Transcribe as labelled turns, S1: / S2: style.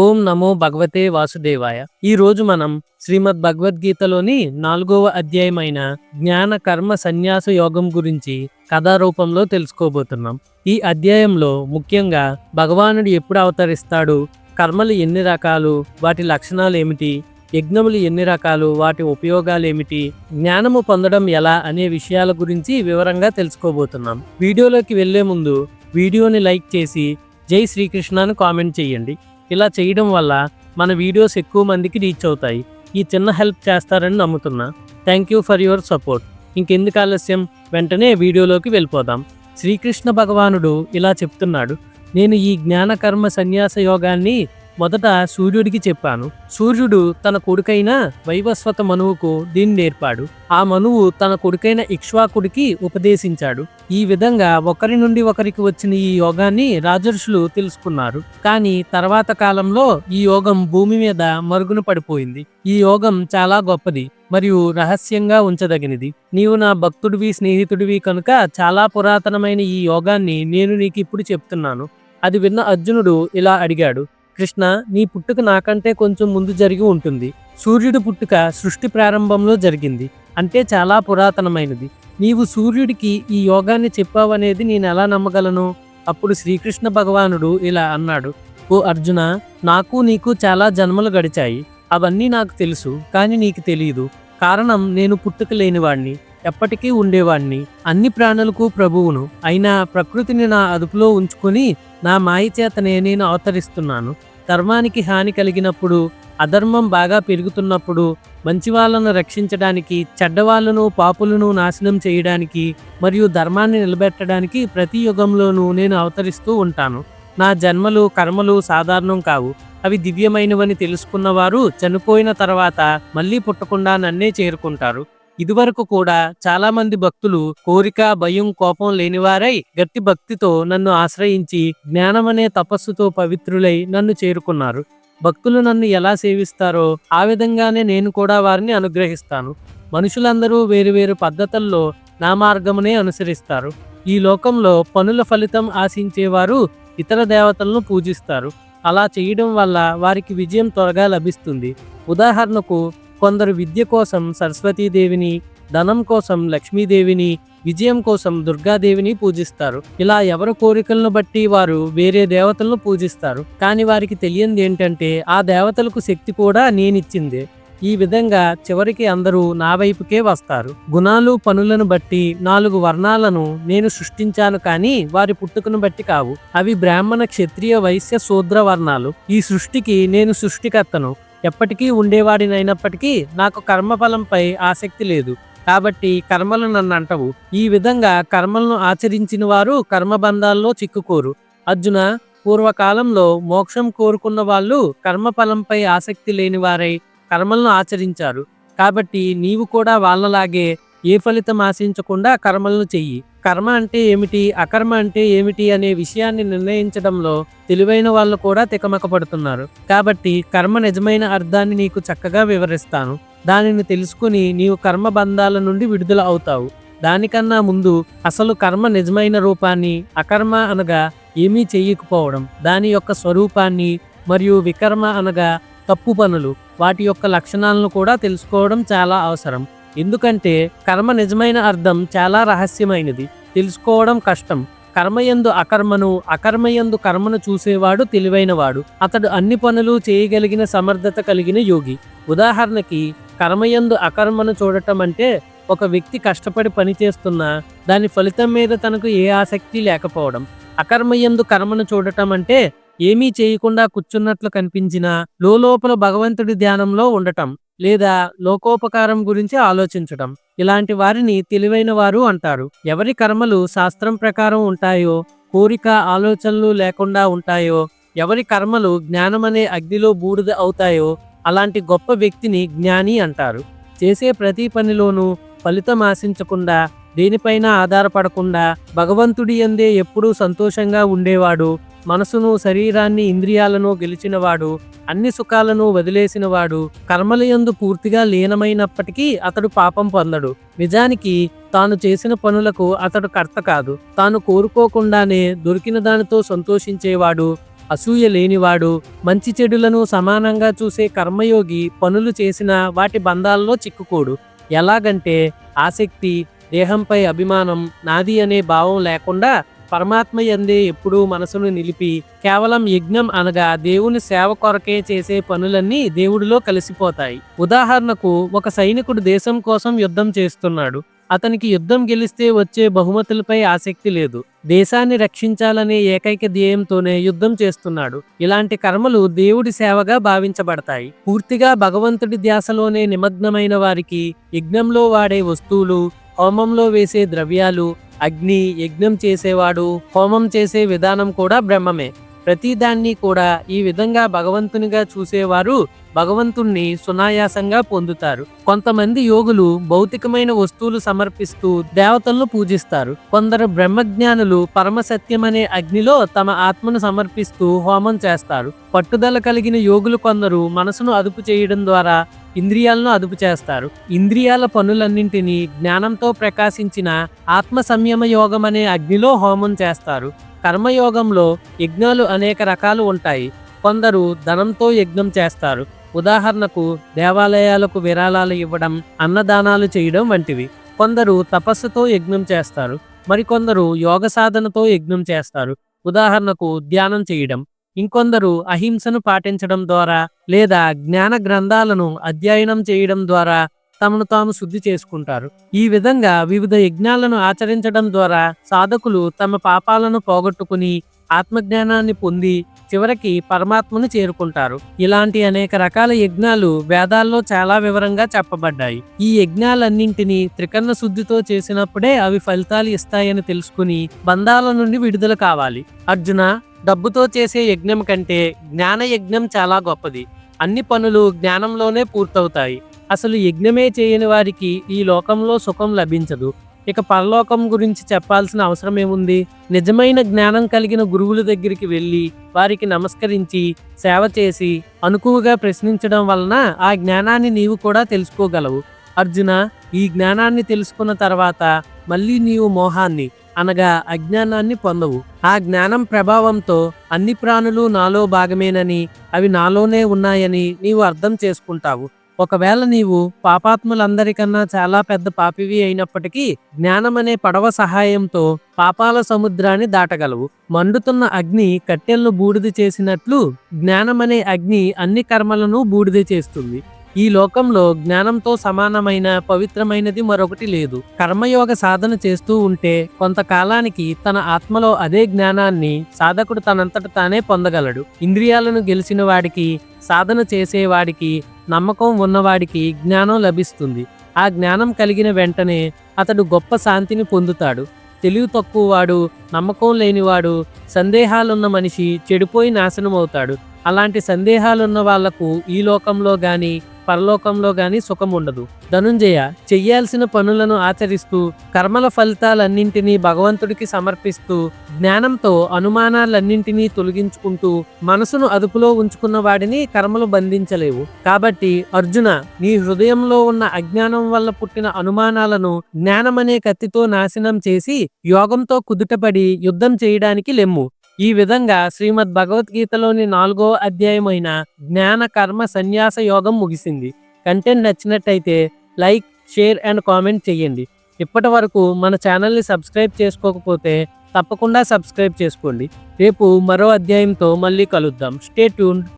S1: ఓం నమో భగవతే వాసుదేవాయ. ఈ రోజు మనం శ్రీమద్ భగవద్గీతలోని నాలుగవ అధ్యాయమైన జ్ఞాన కర్మ సన్యాస యోగం గురించి కథారూపంలో తెలుసుకోబోతున్నాం. ఈ అధ్యాయంలో ముఖ్యంగా భగవానుడు ఎప్పుడు అవతరిస్తాడు కర్మలు ఎన్ని రకాలు వాటి లక్షణాలు ఏమిటి యజ్ఞములు ఎన్ని రకాలు వాటి ఉపయోగాలు ఏమిటి జ్ఞానము పొందడం ఎలా అనే విషయాల గురించి వివరంగా తెలుసుకోబోతున్నాం. వీడియోలోకి వెళ్ళే ముందు వీడియోని లైక్ చేసి జై శ్రీకృష్ణను కామెంట్ చేయండి. ఇలా చేయడం వల్ల మన వీడియోస్ ఎక్కువ మందికి రీచ్ అవుతాయి. ఈ చిన్న హెల్ప్ చేస్తారని నమ్ముతున్నా. Thank you for your support ఇంకెందుకు ఆలస్యం? వెంటనే వీడియోలోకి వెళ్ళిపోదాం. శ్రీకృష్ణ భగవానుడు ఇలా చెప్తున్నాడు. నేను ఈ జ్ఞానకర్మ సన్యాస యోగాన్ని మొదట సూర్యుడికి చెప్పాను సూర్యుడు తన కొడుకైన వైవస్వత మనువుకు దీన్ని నేర్పాడు. ఆ మనువు తన కొడుకైన ఇక్ష్వాకుడికి ఉపదేశించాడు. ఈ విధంగా ఒకరి నుండి ఒకరికి వచ్చిన ఈ యోగాన్ని రాజర్షులు తెలుసుకున్నారు. కానీ తర్వాత కాలంలో ఈ యోగం భూమి మీద మరుగున పడిపోయింది. ఈ యోగం చాలా గొప్పది మరియు రహస్యంగా ఉంచదగినది. నీవు నా భక్తుడివి స్నేహితుడివి కనుక చాలా పురాతనమైన ఈ యోగాన్ని నేను నీకు ఇప్పుడు చెప్తున్నాను. అది విన్న అర్జునుడు ఇలా అడిగాడు కృష్ణ నీ పుట్టుక నాకంటే కొంచెం ముందు జరిగి ఉంటుంది. సూర్యుడి పుట్టుక సృష్టి ప్రారంభంలో జరిగింది. అంటే చాలా పురాతనమైనది. నీవు సూర్యుడికి ఈ యోగాన్ని చెప్పావనేది నేను ఎలా నమ్మగలను? అప్పుడు శ్రీకృష్ణ భగవానుడు ఇలా అన్నాడు. ఓ అర్జున నాకు నీకు చాలా జన్మలు గడిచాయి. అవన్నీ నాకు తెలుసు కానీ నీకు తెలియదు కారణం నేను పుట్టుక లేనివాణ్ణి. ఎప్పటికీ ఉండేవాణ్ణి. అన్ని ప్రాణులకు ప్రభువును. అయినా ప్రకృతిని నా అదుపులో ఉంచుకొని నా మాయ చేతనే నేను అవతరిస్తున్నాను. ధర్మానికి హాని కలిగినప్పుడు అధర్మం బాగా పెరుగుతున్నప్పుడు మంచి వాళ్ళను రక్షించడానికి చెడ్డవాళ్ళను పాపులను నాశనం చేయడానికి మరియు ధర్మాన్ని నిలబెట్టడానికి ప్రతి యుగంలోనూ నేను అవతరిస్తూ ఉంటాను. నా జన్మలు కర్మలు సాధారణం కావు. అవి దివ్యమైనవని తెలుసుకున్నవారు చనిపోయిన తర్వాత మళ్ళీ పుట్టకుండా నన్నే చేరుకుంటారు. ఇదివరకు కూడా చాలా మంది భక్తులు కోరిక భయం కోపం లేనివారై గట్టి భక్తితో నన్ను ఆశ్రయించి జ్ఞానమనే తపస్సుతో పవిత్రులై నన్ను చేరుకున్నారు. భక్తులు నన్ను ఎలా సేవిస్తారో ఆ విధంగానే నేను కూడా వారిని అనుగ్రహిస్తాను. మనుషులందరూ వేరువేరు పద్ధతుల్లో నా మార్గమునే అనుసరిస్తారు. ఈ లోకంలో పనుల ఫలితం ఆశించేవారు ఇతర దేవతలను పూజిస్తారు. అలా చేయడం వల్ల వారికి విజయం త్వరగా లభిస్తుంది. ఉదాహరణకు కొందరు విద్య కోసం సరస్వతీదేవిని ధనం కోసం లక్ష్మీదేవిని విజయం కోసం దుర్గాదేవిని పూజిస్తారు. ఇలా ఎవరి కోరికలను బట్టి వారు వేరే దేవతలను పూజిస్తారు. కానీ వారికి తెలియంది ఏంటంటే ఆ దేవతలకు శక్తి కూడా నేనిచ్చింది. ఈ విధంగా చివరికి అందరూ నా వైపుకే వస్తారు. గుణాలు పనులను బట్టి నాలుగు వర్ణాలను నేను సృష్టించాను కానీ వారి పుట్టుకను బట్టి కావు. అవి బ్రాహ్మణ క్షత్రియ వైశ్య శూద్ర వర్ణాలు. ఈ సృష్టికి నేను సృష్టికర్తను. ఎప్పటికీ ఉండేవాడినైనప్పటికీ నాకు కర్మఫలంపై ఆసక్తి లేదు. కాబట్టి కర్మలు నన్ను అంటవు. ఈ విధంగా కర్మలను ఆచరించిన వారు కర్మబంధాల్లో చిక్కుకోరు. అర్జున పూర్వకాలంలో మోక్షం కోరుకున్న వాళ్ళు కర్మఫలంపై ఆసక్తి లేని వారై కర్మలను ఆచరించారు. కాబట్టి నీవు కూడా వాళ్ళలాగే ఏ ఫలితం ఆశించకుండా కర్మలను చెయ్యి. కర్మ అంటే ఏమిటి? అకర్మ అంటే ఏమిటి అనే విషయాన్ని నిర్ణయించడంలో తెలివైన వాళ్ళు కూడా తికమకపడుతున్నారు. కాబట్టి కర్మ నిజమైన అర్థాన్ని నీకు చక్కగా వివరిస్తాను. దానిని తెలుసుకుని నీవు కర్మ బంధాల నుండి విడుదల అవుతావు. దానికన్నా ముందు అసలు కర్మ నిజమైన రూపాన్ని అకర్మ అనగా ఏమీ చెయ్యకపోవడం దాని యొక్క స్వరూపాన్ని మరియు వికర్మ అనగా తప్పు పనులు వాటి యొక్క లక్షణాలను కూడా తెలుసుకోవడం చాలా అవసరం. ఎందుకంటే కర్మ నిజమైన అర్థం చాలా రహస్యమైనది. తెలుసుకోవడం కష్టం. కర్మయందు అకర్మను అకర్మయందు కర్మను చూసేవాడు తెలివైనవాడు. అతడు అన్ని పనులు చేయగలిగిన సమర్థత కలిగిన యోగి. ఉదాహరణకి కర్మయందు అకర్మను చూడటం అంటే ఒక వ్యక్తి కష్టపడి పని చేస్తున్నా దాని ఫలితం మీద తనకు ఏ ఆసక్తి లేకపోవడం. అకర్మయందు కర్మను చూడటం అంటే ఏమీ చేయకుండా కూర్చున్నట్లు కనిపించినా లోపల భగవంతుడి ధ్యానంలో ఉండటం. లేదా లోకోపకారం గురించి ఆలోచించడం ఇలాంటి వారిని తెలివైన వారు అంటారు. ఎవరి కర్మలు శాస్త్రం ప్రకారం ఉంటాయో కోరిక ఆలోచనలు లేకుండా ఉంటాయో ఎవరి కర్మలు జ్ఞానమనే అగ్నిలో బూడిద అవుతాయో అలాంటి గొప్ప వ్యక్తిని జ్ఞాని అంటారు. చేసే ప్రతి పనిలోనూ ఫలితం ఆశించకుండా దేనిపైన ఆధారపడకుండా భగవంతుడి అందే ఎప్పుడూ సంతోషంగా ఉండేవాడు మనసును శరీరాన్ని ఇంద్రియాలను గెలిచినవాడు అన్ని సుఖాలను వదిలేసినవాడు కర్మలయందు పూర్తిగా లీనమైనప్పటికీ అతడు పాపం పొందడు. నిజానికి తాను చేసిన పనులకు అతడు కర్త కాదు. తాను కోరుకోకుండానే దొరికిన దానితో సంతోషించేవాడు అసూయ లేనివాడు మంచి చెడులను సమానంగా చూసే కర్మయోగి పనులు చేసిన వాటి బంధాల్లో చిక్కుకోడు. ఎలాగంటే ఆసక్తి దేహంపై అభిమానం నాది అనే భావం లేకుండా పరమాత్మ ఎందే ఎప్పుడూ మనసును నిలిపి కేవలం యజ్ఞం అనగా దేవుని సేవ కొరకే చేసే పనులన్నీ దేవుడిలో కలిసిపోతాయి. ఉదాహరణకు ఒక సైనికుడు దేశం కోసం యుద్ధం చేస్తున్నాడు. అతనికి యుద్ధం గెలిస్తే వచ్చే బహుమతులపై ఆసక్తి లేదు. దేశాన్ని రక్షించాలనే ఏకైక ధ్యేయంతోనే యుద్ధం చేస్తున్నాడు. ఇలాంటి కర్మలు దేవుడి సేవగా భావించబడతాయి. పూర్తిగా భగవంతుడి ధ్యాసలోనే నిమగ్నమైన వారికి యజ్ఞంలో వాడే వస్తువులు హోమంలో వేసే ద్రవ్యాలు అగ్ని యజ్ఞం చేసేవాడు హోమం చేసే విధానం కూడా బ్రహ్మమే. ప్రతిదాన్ని కూడా ఈ విధంగా భగవంతునిగా చూసేవారు భగవంతుణ్ణి సునాయాసంగా పొందుతారు. కొంతమంది యోగులు భౌతికమైన వస్తువులు సమర్పిస్తూ దేవతలను పూజిస్తారు. కొందరు బ్రహ్మజ్ఞానులు పరమసత్యమనే అగ్నిలో తమ ఆత్మను సమర్పిస్తూ హోమం చేస్తారు. పట్టుదల కలిగిన యోగులు కొందరు మనసును అదుపు చేయడం ద్వారా ఇంద్రియాలను అదుపు చేస్తారు. ఇంద్రియాల పనులన్నింటినీ జ్ఞానంతో ప్రకాశించిన ఆత్మ సంయమ యోగం అనే అగ్నిలో హోమం చేస్తారు. కర్మయోగంలో యజ్ఞాలు అనేక రకాలు ఉంటాయి. కొందరు ధనంతో యజ్ఞం చేస్తారు. ఉదాహరణకు దేవాలయాలకు విరాళాలు ఇవ్వడం అన్నదానాలు చేయడం వంటివి. కొందరు తపస్సుతో యజ్ఞం చేస్తారు. మరికొందరు యోగ సాధనతో యజ్ఞం చేస్తారు. ఉదాహరణకు ధ్యానం చేయడం. ఇంకొందరు అహింసను పాటించడం ద్వారా లేదా జ్ఞాన గ్రంథాలను అధ్యయనం చేయడం ద్వారా తమను తాము శుద్ధి చేసుకుంటారు. ఈ విధంగా వివిధ యజ్ఞాలను ఆచరించడం ద్వారా సాధకులు తమ పాపాలను పోగొట్టుకుని ఆత్మజ్ఞానాన్ని పొంది చివరికి పరమాత్మను చేరుకుంటారు. ఇలాంటి అనేక రకాల యజ్ఞాలు వేదాల్లో చాలా వివరంగా చెప్పబడ్డాయి. ఈ యజ్ఞాలన్నింటినీ త్రికరణ శుద్ధితో చేసినప్పుడే అవి ఫలితాలు ఇస్తాయని తెలుసుకుని బంధాల నుండి విడుదల కావాలి. అర్జున డబ్బుతో చేసే యజ్ఞం కంటే జ్ఞాన యజ్ఞం చాలా గొప్పది. అన్ని పనులు జ్ఞానంలోనే పూర్తవుతాయి. అసలు యజ్ఞమే చేయని వారికి ఈ లోకంలో సుఖం లభించదు. ఇక పరలోకం గురించి చెప్పాల్సిన అవసరం ఏముంది? నిజమైన జ్ఞానం కలిగిన గురువుల దగ్గరికి వెళ్ళి వారికి నమస్కరించి సేవ చేసి అనుకువగా ప్రశ్నించడం వలన ఆ జ్ఞానాన్ని నీవు కూడా తెలుసుకోగలవు. అర్జున ఈ జ్ఞానాన్ని తెలుసుకున్న తర్వాత మళ్ళీ నీవు మోహాన్ని అనగా అజ్ఞానాన్ని పొందవు. ఆ జ్ఞానం ప్రభావంతో అన్ని ప్రాణులు నాలో భాగమేనని అవి నాలోనే ఉన్నాయని నీవు అర్థం చేసుకుంటావు. ఒకవేళ నీవు పాపాత్ములందరికన్నా చాలా పెద్ద పాపివి అయినప్పటికీ జ్ఞానం అనే పడవ సహాయంతో పాపాల సముద్రాన్ని దాటగలవు. మండుతున్న అగ్ని కట్టెలను బూడిద చేసినట్లు జ్ఞానం అనే అగ్ని అన్ని కర్మలను బూడిద చేస్తుంది. ఈ లోకంలో జ్ఞానంతో సమానమైన పవిత్రమైనది మరొకటి లేదు. కర్మయోగ సాధన చేస్తూ ఉంటే కొంతకాలానికి తన ఆత్మలో అదే జ్ఞానాన్ని సాధకుడు తనంతట తానే పొందగలడు. ఇంద్రియాలను గెలిచిన వాడికి సాధన చేసేవాడికి నమ్మకం ఉన్నవాడికి జ్ఞానం లభిస్తుంది. ఆ జ్ఞానం కలిగిన వెంటనే అతడు గొప్ప శాంతిని పొందుతాడు. తెలివి తక్కువవాడు నమ్మకం లేనివాడు సందేహాలున్న మనిషి చెడిపోయి నాశనమవుతాడు. అలాంటి సందేహాలున్న వాళ్ళకు ఈ లోకంలో గాని పరలోకంలో గాని సుఖం ఉండదు ధనుంజయ చెయ్యాల్సిన పనులను ఆచరిస్తూ కర్మల ఫలితాలన్నింటినీ భగవంతుడికి సమర్పిస్తూ జ్ఞానంతో అనుమానాలన్నింటినీ తొలగించుకుంటూ మనసును అదుపులో ఉంచుకున్న వాడిని కర్మలు బంధించలేవు. కాబట్టి అర్జున నీ హృదయంలో ఉన్న అజ్ఞానం వల్ల పుట్టిన అనుమానాలను జ్ఞానమనే కత్తితో నాశనం చేసి యోగంతో కుదుటపడి యుద్ధం చేయడానికి లెమ్ము. ఈ విధంగా శ్రీమద్ భగవద్గీతలోని నాలుగో అధ్యాయమైన జ్ఞాన కర్మ సన్యాస యోగం ముగిసింది. కంటెంట్ నచ్చినట్టయితే లైక్ షేర్ అండ్ కామెంట్ చేయండి ఇప్పటి వరకు మన ఛానల్ని సబ్స్క్రైబ్ చేసుకోకపోతే తప్పకుండా సబ్స్క్రైబ్ చేసుకోండి. రేపు మరో అధ్యాయంతో మళ్ళీ కలుద్దాం. Stay tune